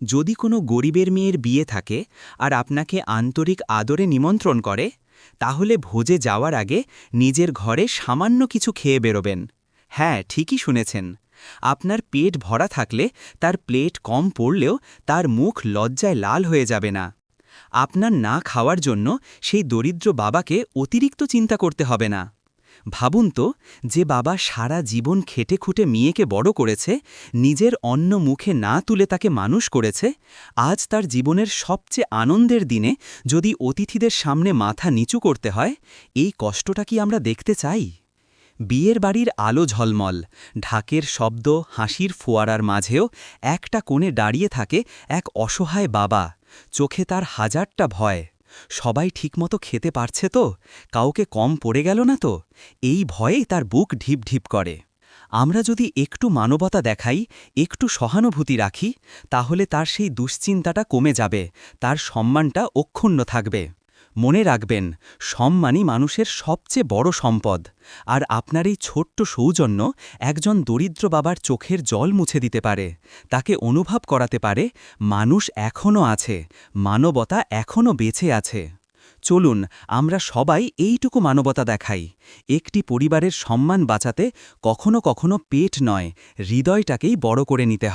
যদি কোনো গরিবের মেয়ের বিয়ে থাকে আর আপনাকে আন্তরিক আদরে নিমন্ত্রণ করে, তাহলে ভোজে যাওয়ার আগে নিজের ঘরে সামান্য কিছু খেয়ে বেরোবেন। হ্যাঁ ঠিকই শুনেছেন। আপনার পেট ভরা থাকলে তার প্লেট কম পড়লেও তার মুখ লজ্জায় লাল হয়ে যাবে না। আপনার না খাওয়ার জন্য সেই দরিদ্র বাবাকে অতিরিক্ত চিন্তা করতে হবে না। ভাবুন তো, যে বাবা সারা জীবন খেটে খুঁটে মেয়েকে বড় করেছে, নিজের অন্ন মুখে না তুলে তাকে মানুষ করেছে, আজ তার জীবনের সবচেয়ে আনন্দের দিনে যদি অতিথিদের সামনে মাথা নিচু করতে হয়, এই কষ্টটা কি আমরা দেখতে চাই? বিয়ের বাড়ির আলো ঝলমল, ঢাকের শব্দ, হাসির ফোয়ারার মাঝেও একটা কোণে দাঁড়িয়ে থাকে এক অসহায় বাবা, চোখে তার হাজারটা ভয়। সবাই ঠিকমতো খেতে পারছে তো? কাউকে কম পড়ে গেল না তো? এই ভয়ে তার বুক ঢিপ ঢিপ করে। আমরা যদি একটু মানবতা দেখাই, একটু সহানুভূতি রাখি, তাহলে তার সেই দুশ্চিন্তাটা কমে যাবে, তার সম্মানটা অক্ষুণ্ণ থাকবে। মনে রাখবেন, সম্মানই মানুষের সবচেয়ে বড় সম্পদ। আর আপনার এই ছোট্ট সৌজন্য একজন দরিদ্র বাবার চোখের জল মুছে দিতে পারে। তাকে অনুভব করাতে পারে, মানুষ এখনও আছে, মানবতা এখনও বেঁচে আছে। চলুন, আমরা সবাই এইটুকু মানবতা দেখাই। একটি পরিবারের সম্মান বাঁচাতে কখনো কখনো পেট নয়, হৃদয়টাকেই বড় করে নিতে হয়।